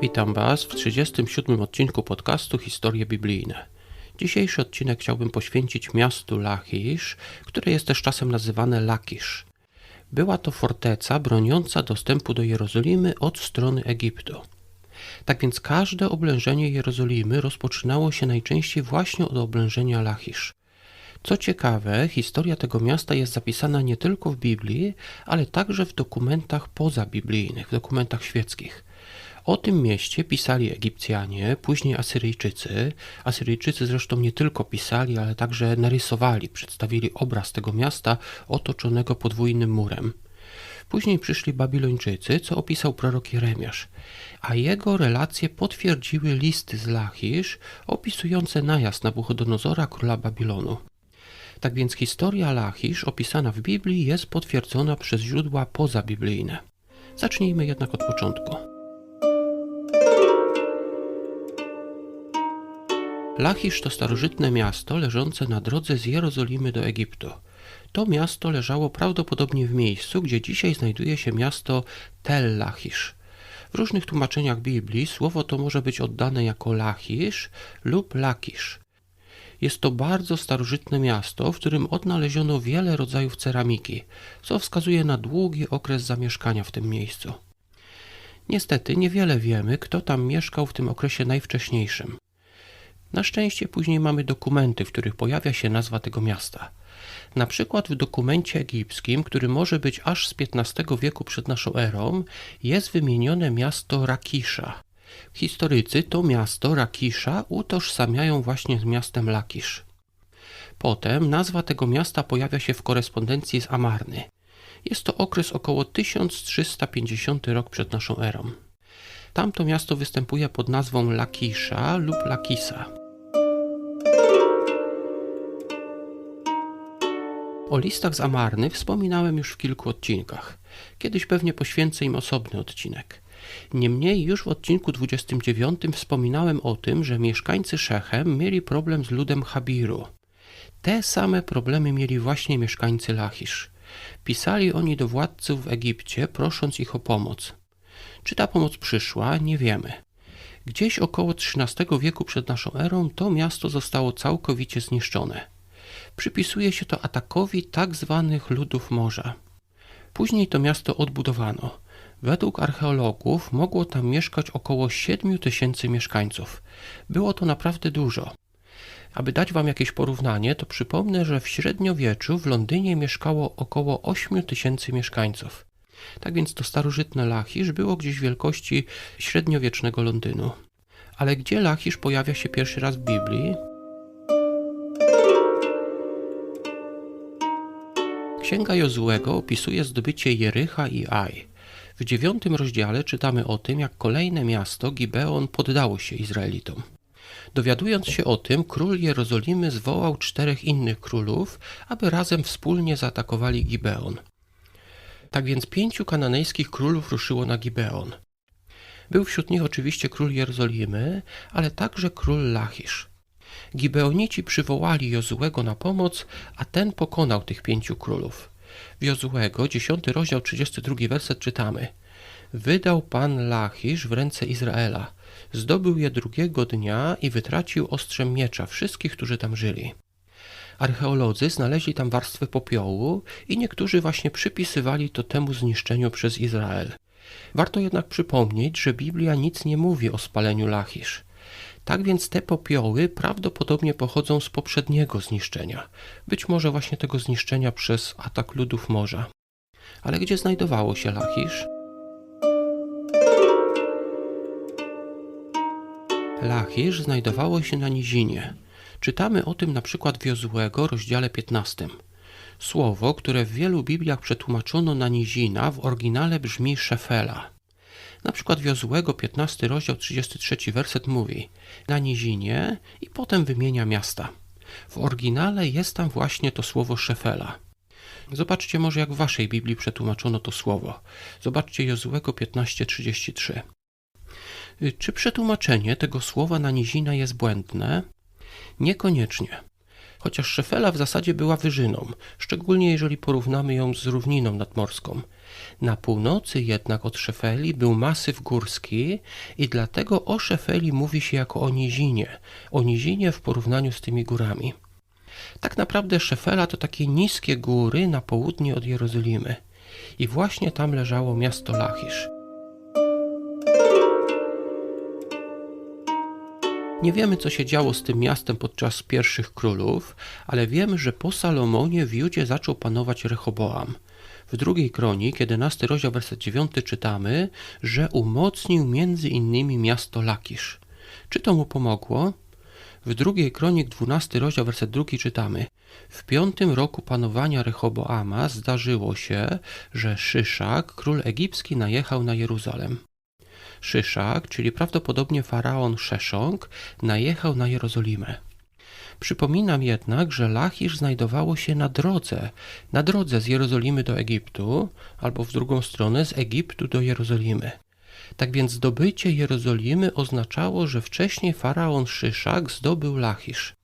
Witam Was w 37 odcinku podcastu Historie Biblijne. Dzisiejszy odcinek chciałbym poświęcić miastu Lachisz, które jest też czasem nazywane Lakisz. Była to forteca broniąca dostępu do Jerozolimy od strony Egiptu. Tak więc każde oblężenie Jerozolimy rozpoczynało się najczęściej właśnie od oblężenia Lachisz. Co ciekawe, historia tego miasta jest zapisana nie tylko w Biblii, ale także w dokumentach pozabiblijnych, w dokumentach świeckich. O tym mieście pisali Egipcjanie, później Asyryjczycy. Asyryjczycy zresztą nie tylko pisali, ale także narysowali, przedstawili obraz tego miasta otoczonego podwójnym murem. Później przyszli Babilończycy, co opisał prorok Jeremiasz, a jego relacje potwierdziły listy z Lachisz opisujące najazd Nabuchodonozora, króla Babilonu. Tak więc historia Lachisz opisana w Biblii jest potwierdzona przez źródła pozabiblijne. Zacznijmy jednak od początku. Lachisz to starożytne miasto leżące na drodze z Jerozolimy do Egiptu. To miasto leżało prawdopodobnie w miejscu, gdzie dzisiaj znajduje się miasto Tel Lachisz. W różnych tłumaczeniach Biblii słowo to może być oddane jako Lachisz lub Lakisz. Jest to bardzo starożytne miasto, w którym odnaleziono wiele rodzajów ceramiki, co wskazuje na długi okres zamieszkania w tym miejscu. Niestety niewiele wiemy, kto tam mieszkał w tym okresie najwcześniejszym. Na szczęście później mamy dokumenty, w których pojawia się nazwa tego miasta. Na przykład w dokumencie egipskim, który może być aż z XV wieku przed naszą erą, jest wymienione miasto Rakisza. Historycy to miasto Rakisza utożsamiają właśnie z miastem Lakisz. Potem nazwa tego miasta pojawia się w korespondencji z Amarny. Jest to okres około 1350 rok przed naszą erą. Tamto miasto występuje pod nazwą Lakisza lub Lakisa. O listach z Amarny wspominałem już w kilku odcinkach. Kiedyś pewnie poświęcę im osobny odcinek. Niemniej już w odcinku 29 wspominałem o tym, że mieszkańcy Szechem mieli problem z ludem Habiru. Te same problemy mieli właśnie mieszkańcy Lachisz. Pisali oni do władców w Egipcie, prosząc ich o pomoc. Czy ta pomoc przyszła, nie wiemy. Gdzieś około XIII wieku przed naszą erą to miasto zostało całkowicie zniszczone. Przypisuje się to atakowi tak zwanych ludów morza. Później to miasto odbudowano. Według archeologów mogło tam mieszkać około 7 tysięcy mieszkańców. Było to naprawdę dużo. Aby dać Wam jakieś porównanie, to przypomnę, że w średniowieczu w Londynie mieszkało około 8 tysięcy mieszkańców. Tak więc to starożytne Lachisz było gdzieś wielkości średniowiecznego Londynu. Ale gdzie Lachisz pojawia się pierwszy raz w Biblii? Księga Jozułego opisuje zdobycie Jericha i Aj. W dziewiątym rozdziale czytamy o tym, jak kolejne miasto, Gibeon, poddało się Izraelitom. Dowiadując się o tym, król Jerozolimy zwołał czterech innych królów, aby razem wspólnie zaatakowali Gibeon. Tak więc pięciu kananejskich królów ruszyło na Gibeon. Był wśród nich oczywiście król Jerozolimy, ale także król Lachisz. Gibeonici przywołali Jozułego na pomoc, a ten pokonał tych pięciu królów. W Jozułego, 10 rozdział, 32 werset czytamy Wydał Pan Lachisz w ręce Izraela, zdobył je drugiego dnia i wytracił ostrzem miecza wszystkich, którzy tam żyli. Archeolodzy znaleźli tam warstwę popiołu i niektórzy właśnie przypisywali to temu zniszczeniu przez Izrael. Warto jednak przypomnieć, że Biblia nic nie mówi o spaleniu Lachisz. Tak więc te popioły prawdopodobnie pochodzą z poprzedniego zniszczenia, być może właśnie tego zniszczenia przez atak ludów morza. Ale gdzie znajdowało się Lachisz? Lachisz znajdowało się na nizinie. Czytamy o tym na przykład w Jozłego, rozdziale 15. Słowo, które w wielu Bibliach przetłumaczono na nizina, w oryginale brzmi szefela. Na przykład Wiozłego 15 rozdział 33 werset mówi na nizinie i potem wymienia miasta. W oryginale jest tam właśnie to słowo Szefela. Zobaczcie może jak w waszej Biblii przetłumaczono to słowo. Zobaczcie Jozłego 15:33. Czy przetłumaczenie tego słowa na nizina jest błędne? Niekoniecznie. Chociaż Szefela w zasadzie była wyżyną, szczególnie jeżeli porównamy ją z równiną nadmorską. Na północy jednak od Szefeli był masyw górski i dlatego o Szefeli mówi się jako o nizinie, o nizinie w porównaniu z tymi górami. Tak naprawdę Szefela to takie niskie góry na południe od Jerozolimy i właśnie tam leżało miasto Lachisz. Nie wiemy, co się działo z tym miastem podczas pierwszych królów, ale wiemy, że po Salomonie w Judzie zaczął panować Rehoboam. W drugiej kronik, 11 rozdział, werset 9 czytamy, że umocnił między innymi miasto Lakisz. Czy to mu pomogło? W drugiej kronik, 12 rozdział, werset 2 czytamy W piątym roku panowania Rehoboama zdarzyło się, że Szyszak, król egipski, najechał na Jeruzalem. Szyszak, czyli prawdopodobnie faraon Szesząg, najechał na Jerozolimę. Przypominam jednak, że Lachisz znajdowało się na drodze, na drodze z Jerozolimy do Egiptu, albo w drugą stronę z Egiptu do Jerozolimy. Tak więc zdobycie Jerozolimy oznaczało, że wcześniej faraon Szyszak zdobył Lachisz.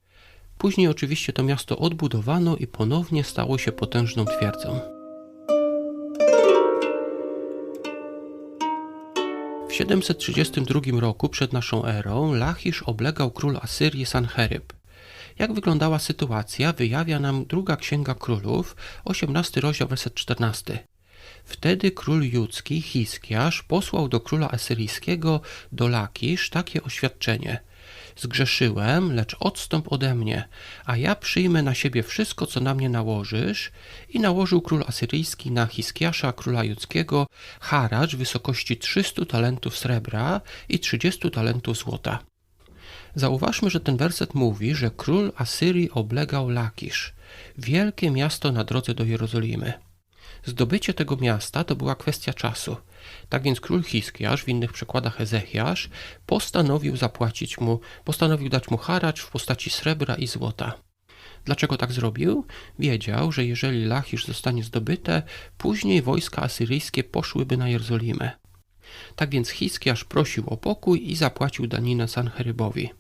Później oczywiście to miasto odbudowano i ponownie stało się potężną twierdzą. W 732 roku przed naszą erą Lachisz oblegał król Asyrii Sancheryb. Jak wyglądała sytuacja, wyjawia nam druga księga królów, 18 rozdział, werset 14. Wtedy król judzki Hiskiasz posłał do króla asyryjskiego do Lakisz takie oświadczenie – Zgrzeszyłem, lecz odstąp ode mnie, a ja przyjmę na siebie wszystko, co na mnie nałożysz. I nałożył król asyryjski na Hiskiasza, króla judzkiego, haracz w wysokości 300 talentów srebra i 30 talentów złota. Zauważmy, że ten werset mówi, że król Asyrii oblegał Lakisz, wielkie miasto na drodze do Jerozolimy. Zdobycie tego miasta to była kwestia czasu. Tak więc król Hiskiasz, w innych przekładach Ezechiasz, postanowił zapłacić mu, postanowił dać mu haracz w postaci srebra i złota. Dlaczego tak zrobił? Wiedział, że jeżeli Lachisz zostanie zdobyte, później wojska asyryjskie poszłyby na Jerozolimę. Tak więc Hiskiasz prosił o pokój i zapłacił daninę Sancherybowi.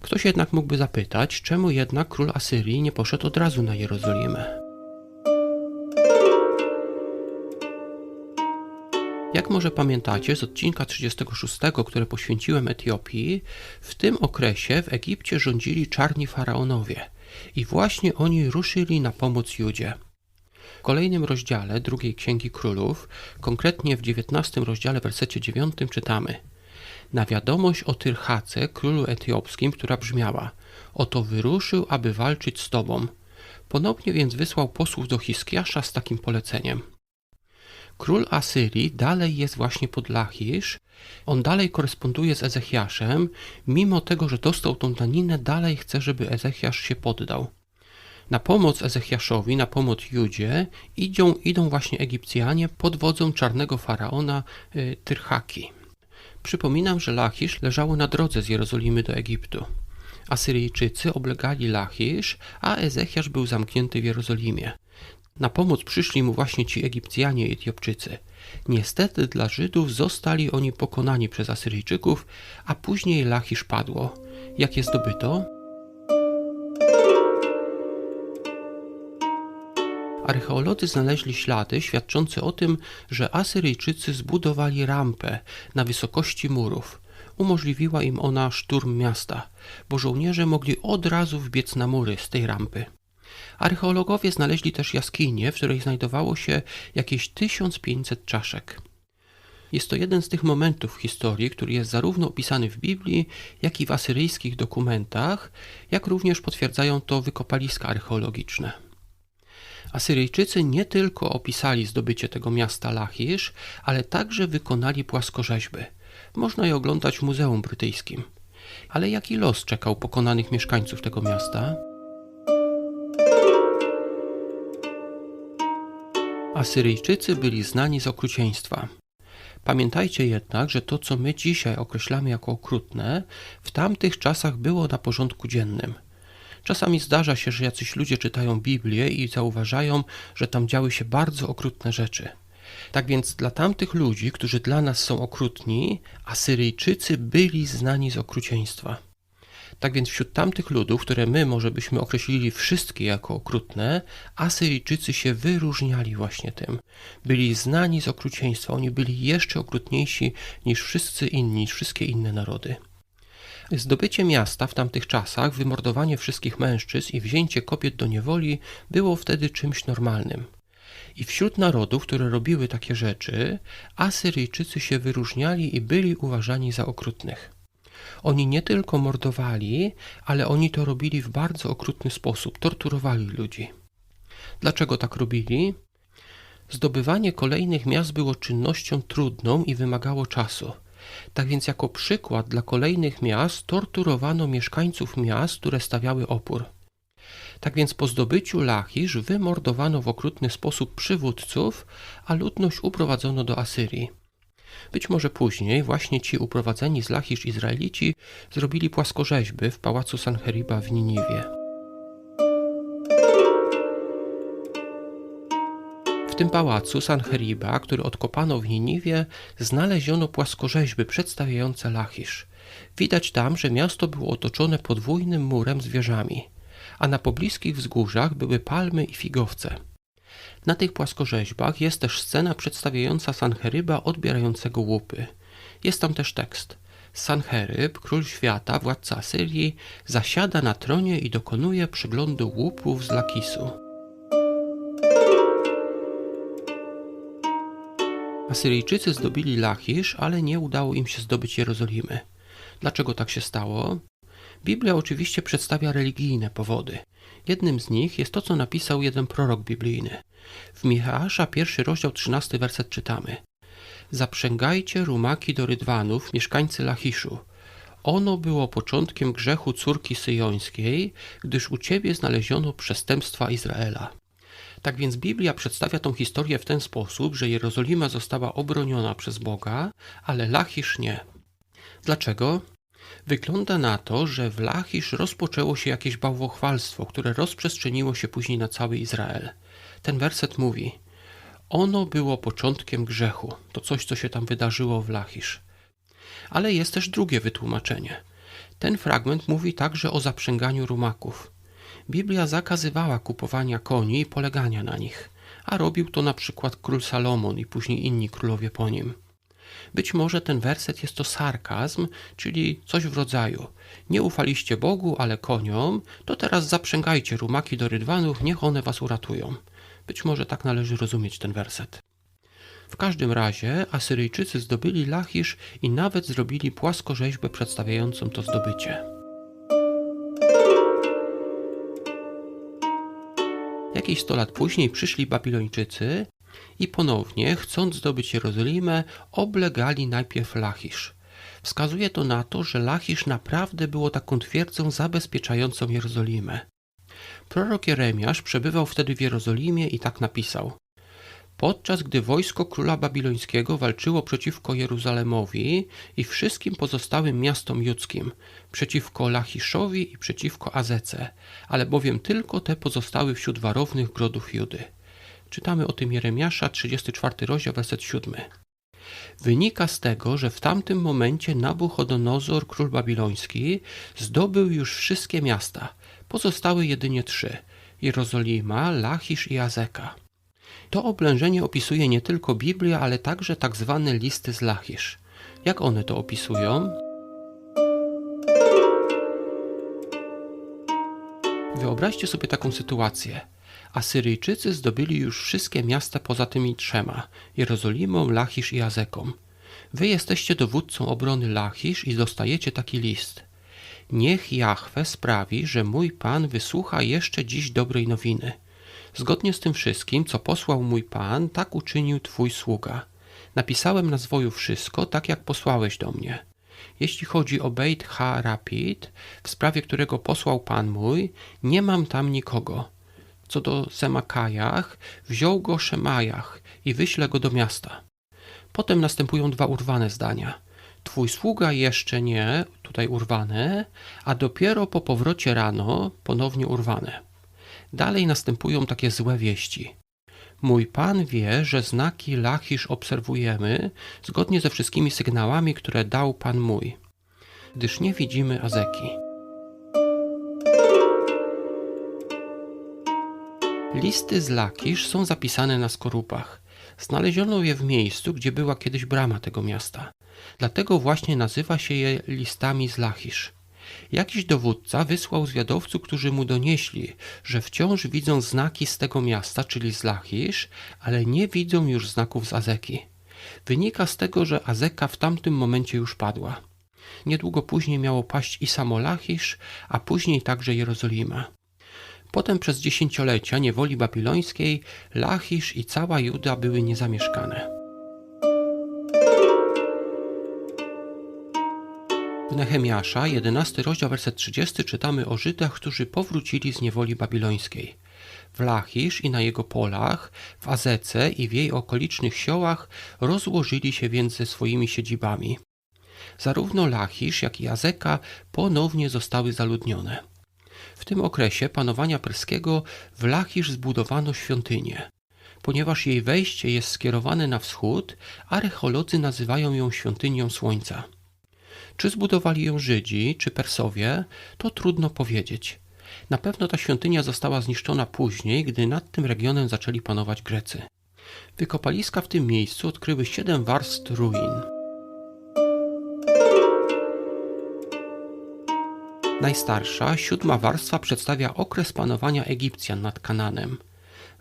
Ktoś jednak mógłby zapytać, czemu jednak król Asyrii nie poszedł od razu na Jerozolimę. Jak może pamiętacie z odcinka 36, które poświęciłem Etiopii, w tym okresie w Egipcie rządzili czarni faraonowie i właśnie oni ruszyli na pomoc Judzie. W kolejnym rozdziale drugiej Księgi Królów, konkretnie w 19 rozdziale, wersecie 9 czytamy Na wiadomość o Tyrchace, królu etiopskim, która brzmiała Oto wyruszył, aby walczyć z tobą. Ponownie więc wysłał posłów do Hiskiasza z takim poleceniem – Król Asyrii dalej jest właśnie pod Lachisz, on dalej koresponduje z Ezechiaszem, mimo tego, że dostał tą daninę, dalej chce, żeby Ezechiasz się poddał. Na pomoc Ezechiaszowi, na pomoc Judzie idą, idą właśnie Egipcjanie pod wodzą czarnego faraona y, Tyrhaki. Przypominam, że Lachisz leżało na drodze z Jerozolimy do Egiptu. Asyryjczycy oblegali Lachisz, a Ezechiasz był zamknięty w Jerozolimie. Na pomoc przyszli mu właśnie ci Egipcjanie i Etiopczycy. Niestety dla Żydów zostali oni pokonani przez Asyryjczyków, a później Lachisz padło. Jak je zdobyto? Archeolodzy znaleźli ślady świadczące o tym, że Asyryjczycy zbudowali rampę na wysokości murów. Umożliwiła im ona szturm miasta, bo żołnierze mogli od razu wbiec na mury z tej rampy. Archeologowie znaleźli też jaskinię, w której znajdowało się jakieś 1500 czaszek. Jest to jeden z tych momentów w historii, który jest zarówno opisany w Biblii, jak i w asyryjskich dokumentach, jak również potwierdzają to wykopaliska archeologiczne. Asyryjczycy nie tylko opisali zdobycie tego miasta Lachisz, ale także wykonali płaskorzeźby. Można je oglądać w Muzeum Brytyjskim. Ale jaki los czekał pokonanych mieszkańców tego miasta? Asyryjczycy byli znani z okrucieństwa. Pamiętajcie jednak, że to, co my dzisiaj określamy jako okrutne, w tamtych czasach było na porządku dziennym. Czasami zdarza się, że jacyś ludzie czytają Biblię i zauważają, że tam działy się bardzo okrutne rzeczy. Tak więc dla tamtych ludzi, którzy dla nas są okrutni, Asyryjczycy byli znani z okrucieństwa. Tak więc wśród tamtych ludów, które my może byśmy określili wszystkie jako okrutne, Asyryjczycy się wyróżniali właśnie tym. Byli znani z okrucieństwa, oni byli jeszcze okrutniejsi niż wszyscy inni, niż wszystkie inne narody. Zdobycie miasta w tamtych czasach, wymordowanie wszystkich mężczyzn i wzięcie kobiet do niewoli było wtedy czymś normalnym. I wśród narodów, które robiły takie rzeczy, Asyryjczycy się wyróżniali i byli uważani za okrutnych. Oni nie tylko mordowali, ale oni to robili w bardzo okrutny sposób, torturowali ludzi. Dlaczego tak robili? Zdobywanie kolejnych miast było czynnością trudną i wymagało czasu. Tak więc, jako przykład dla kolejnych miast, torturowano mieszkańców miast, które stawiały opór. Tak więc po zdobyciu Lachisz wymordowano w okrutny sposób przywódców, a ludność uprowadzono do Asyrii. Być może później właśnie ci uprowadzeni z Lachisz Izraelici zrobili płaskorzeźby w pałacu Sanheriba w Niniwie. W tym pałacu Sanheriba, który odkopano w Niniwie, znaleziono płaskorzeźby przedstawiające Lachisz. Widać tam, że miasto było otoczone podwójnym murem z wieżami, a na pobliskich wzgórzach były palmy i figowce. Na tych płaskorzeźbach jest też scena przedstawiająca Sancheryba odbierającego łupy. Jest tam też tekst. Sancheryb, król świata, władca Asyrii, zasiada na tronie i dokonuje przyglądu łupów z Lakisu. Asyryjczycy zdobili Lachisz, ale nie udało im się zdobyć Jerozolimy. Dlaczego tak się stało? Biblia oczywiście przedstawia religijne powody. Jednym z nich jest to, co napisał jeden prorok biblijny. W Michała, pierwszy rozdział, trzynasty werset czytamy. Zaprzęgajcie rumaki do rydwanów, mieszkańcy Lachiszu. Ono było początkiem grzechu córki syjońskiej, gdyż u ciebie znaleziono przestępstwa Izraela. Tak więc Biblia przedstawia tą historię w ten sposób, że Jerozolima została obroniona przez Boga, ale Lachisz nie. Dlaczego? Wygląda na to, że w Lachisz rozpoczęło się jakieś bałwochwalstwo, które rozprzestrzeniło się później na cały Izrael. Ten werset mówi: Ono było początkiem grzechu. To coś, co się tam wydarzyło w Lachisz. Ale jest też drugie wytłumaczenie. Ten fragment mówi także o zaprzęganiu rumaków. Biblia zakazywała kupowania koni i polegania na nich, a robił to na przykład król Salomon i później inni królowie po nim. Być może ten werset jest to sarkazm, czyli coś w rodzaju nie ufaliście Bogu, ale koniom, to teraz zaprzęgajcie rumaki do rydwanów, niech one was uratują. Być może tak należy rozumieć ten werset. W każdym razie Asyryjczycy zdobyli Lachisz i nawet zrobili płaskorzeźbę przedstawiającą to zdobycie. Jakieś sto lat później przyszli Babilończycy i ponownie, chcąc zdobyć Jerozolimę, oblegali najpierw Lachisz. Wskazuje to na to, że Lachisz naprawdę było taką twierdzą zabezpieczającą Jerozolimę. Prorok Jeremiasz przebywał wtedy w Jerozolimie i tak napisał. Podczas gdy wojsko króla babilońskiego walczyło przeciwko Jeruzalemowi i wszystkim pozostałym miastom judzkim, przeciwko Lachiszowi i przeciwko Azece, ale bowiem tylko te pozostały wśród warownych grodów Judy. Czytamy o tym Jeremiasza, 34 rozdział, werset 7. Wynika z tego, że w tamtym momencie Nabuchodonozor, król babiloński, zdobył już wszystkie miasta. Pozostały jedynie trzy: Jerozolima, Lachisz i Azeka. To oblężenie opisuje nie tylko Biblia, ale także tak zwane listy z Lachisz. Jak one to opisują? Wyobraźcie sobie taką sytuację. Asyryjczycy zdobyli już wszystkie miasta poza tymi trzema Jerozolimą, Lachisz i Azeką. Wy jesteście dowódcą obrony Lachisz i dostajecie taki list. Niech Jahwe sprawi, że mój Pan wysłucha jeszcze dziś dobrej nowiny. Zgodnie z tym wszystkim, co posłał mój Pan, tak uczynił Twój sługa. Napisałem na zwoju wszystko, tak jak posłałeś do mnie. Jeśli chodzi o Beit Ha Rapid, w sprawie którego posłał Pan mój, nie mam tam nikogo co do Semakajach, wziął go Szemajach i wyśle go do miasta. Potem następują dwa urwane zdania. Twój sługa jeszcze nie, tutaj urwane, a dopiero po powrocie rano ponownie urwane. Dalej następują takie złe wieści. Mój pan wie, że znaki Lachisz obserwujemy zgodnie ze wszystkimi sygnałami, które dał pan mój, gdyż nie widzimy Azeki. Listy z Lakisz są zapisane na skorupach. Znaleziono je w miejscu, gdzie była kiedyś brama tego miasta. Dlatego właśnie nazywa się je listami z Lachisz. Jakiś dowódca wysłał zwiadowców, którzy mu donieśli, że wciąż widzą znaki z tego miasta, czyli z Lachisz, ale nie widzą już znaków z Azeki. Wynika z tego, że Azeka w tamtym momencie już padła. Niedługo później miało paść i samo Lachisz, a później także Jerozolima. Potem przez dziesięciolecia niewoli babilońskiej Lachisz i cała Juda były niezamieszkane. W Nehemiasza, 11 rozdział, werset 30 czytamy o Żydach, którzy powrócili z niewoli babilońskiej. W Lachisz i na jego polach, w Azece i w jej okolicznych siołach rozłożyli się więc ze swoimi siedzibami. Zarówno Lachisz, jak i Azeka ponownie zostały zaludnione. W tym okresie panowania perskiego w Lachisz zbudowano świątynię. Ponieważ jej wejście jest skierowane na wschód, archeolodzy nazywają ją świątynią słońca. Czy zbudowali ją Żydzi, czy Persowie, to trudno powiedzieć. Na pewno ta świątynia została zniszczona później, gdy nad tym regionem zaczęli panować Grecy. Wykopaliska w tym miejscu odkryły siedem warstw ruin. Najstarsza, siódma warstwa przedstawia okres panowania Egipcjan nad Kananem.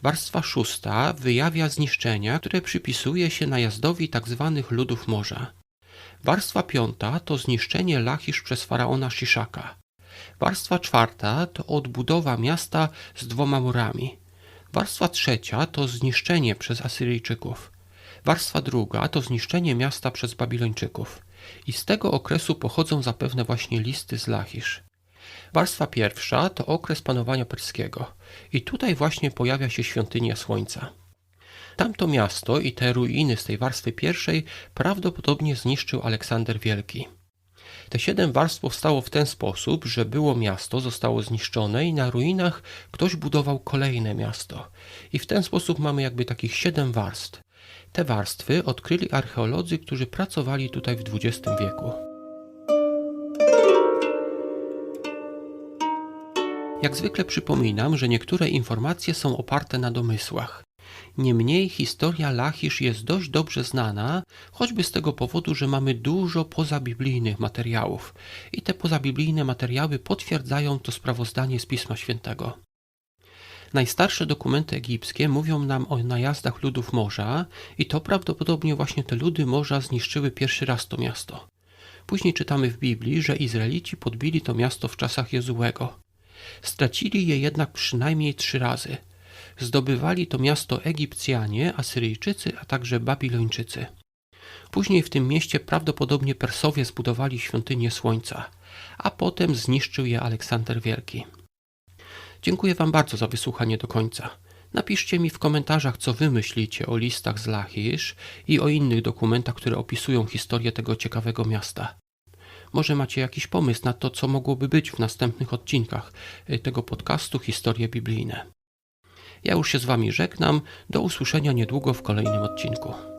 Warstwa szósta wyjawia zniszczenia, które przypisuje się najazdowi tzw. Tak ludów morza. Warstwa piąta to zniszczenie Lachisz przez faraona Shiszaka. Warstwa czwarta to odbudowa miasta z dwoma murami. Warstwa trzecia to zniszczenie przez Asyryjczyków. Warstwa druga to zniszczenie miasta przez Babilończyków. I z tego okresu pochodzą zapewne właśnie listy z Lachisz. Warstwa pierwsza to okres panowania perskiego. I tutaj właśnie pojawia się świątynia słońca. Tamto miasto i te ruiny z tej warstwy pierwszej prawdopodobnie zniszczył Aleksander Wielki. Te siedem warstw powstało w ten sposób, że było miasto, zostało zniszczone i na ruinach ktoś budował kolejne miasto. I w ten sposób mamy jakby takich siedem warstw. Te warstwy odkryli archeolodzy, którzy pracowali tutaj w XX wieku. Jak zwykle przypominam, że niektóre informacje są oparte na domysłach. Niemniej historia Lachisz jest dość dobrze znana, choćby z tego powodu, że mamy dużo pozabiblijnych materiałów i te pozabiblijne materiały potwierdzają to sprawozdanie z Pisma Świętego. Najstarsze dokumenty egipskie mówią nam o najazdach ludów morza i to prawdopodobnie właśnie te ludy morza zniszczyły pierwszy raz to miasto. Później czytamy w Biblii, że Izraelici podbili to miasto w czasach Jezułego. Stracili je jednak przynajmniej trzy razy – Zdobywali to miasto Egipcjanie, Asyryjczycy, a także Babilończycy. Później w tym mieście prawdopodobnie Persowie zbudowali świątynię Słońca, a potem zniszczył je Aleksander Wielki. Dziękuję Wam bardzo za wysłuchanie do końca. Napiszcie mi w komentarzach, co Wy myślicie o listach z Lachisz i o innych dokumentach, które opisują historię tego ciekawego miasta. Może macie jakiś pomysł na to, co mogłoby być w następnych odcinkach y, tego podcastu Historie Biblijne. Ja już się z Wami żegnam. Do usłyszenia niedługo w kolejnym odcinku.